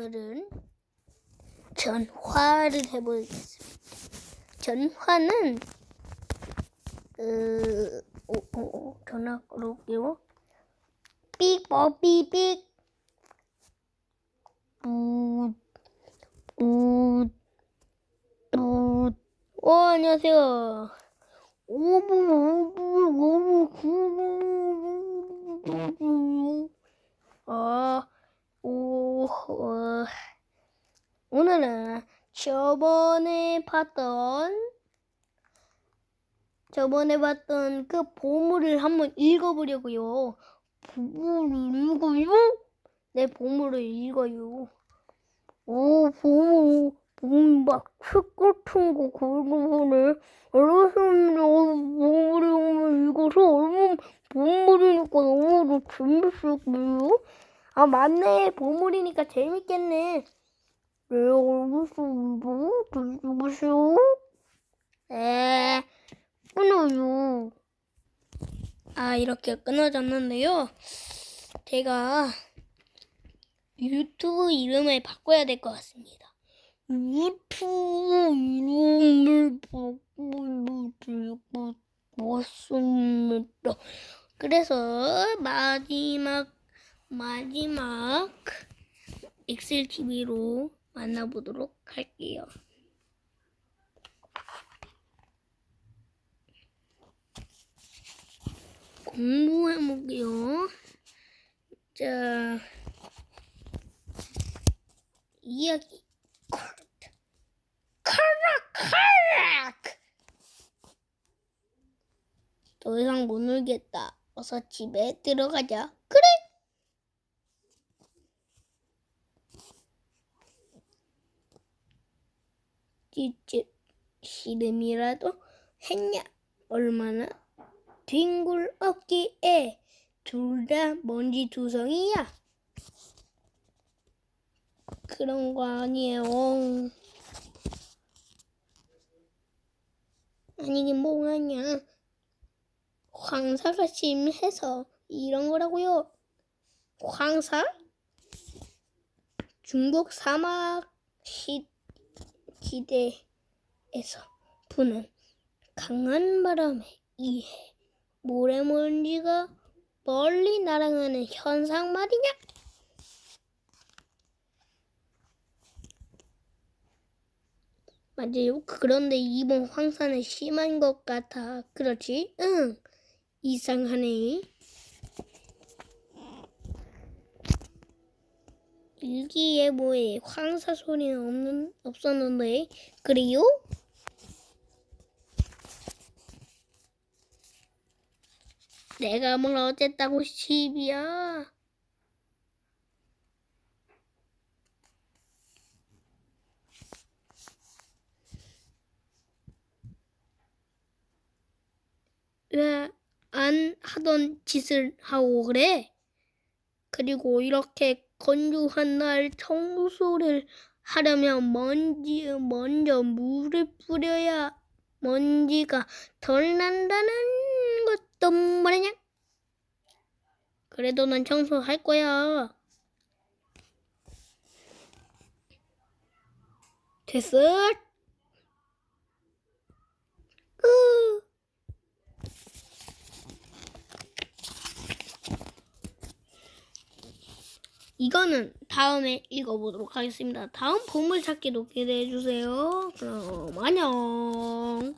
오늘은 전화를 해보겠습니다. 전화는 어, 오, 오, 오, 전화 걸어볼게요. 삑, 삐삑. 우, 우, 우. 어, 안녕하세요. 오브, 오브, 오브, 어, 오, 어, 오늘은 저번에 봤던 저번에 봤던 그 보물을 한번 읽어보려고요. 보물을 읽어요? 네, 보물을 읽어요. 오, 보물, 보물 막책 같은 거 그거를 알았습니다. 보물을 읽어서 얼마나 보물이니까 너무 재밌었고요. 아, 맞네. 보물이니까 재밌겠네. 네, 알겠습니다. 드셔보세요. 네. 끊어요. 아, 이렇게 끊어졌는데요. 제가 유튜브 이름을 바꿔야 될 것 같습니다. 유튜브 이름을 바꾸면 될것 같습니다. 그래서 마지막, 마지막 엑셀TV로 만나보도록 할게요. 공부해볼게요. 자, 이야기. 카락, 카락! 더 이상 못 놀겠다. 어서 집에 들어가자. 그래! 찌찌, 씨름이라도 했냐? 얼마나 뒹굴 없기에 둘 다 먼지 두성이야. 그런 거 아니에요. 아니긴 뭐하냐. 황사가 심해서 이런 거라고요. 황사? 중국 사막 시, 시대에서 부는 강한 바람에 의해 모래먼지가 멀리 날아가는 현상 말이냐? 맞아요. 그런데 이번 황사는 심한 것 같아. 그렇지? 응. 이상하네. 일기예보에 황사 소리는 없는, 없었는데, 그래요? 내가 뭘 어쨌다고 시비야. 왜 안 하던 짓을 하고 그래? 그리고 이렇게 건조한 날 청소를 하려면 먼지, 먼저 물을 뿌려야 먼지가 덜 난다는 것도 모르냐? 그래도 난 청소할 거야. 됐어? 으. 이거는 다음에 읽어보도록 하겠습니다. 다음 보물찾기도 기대해주세요. 그럼 안녕.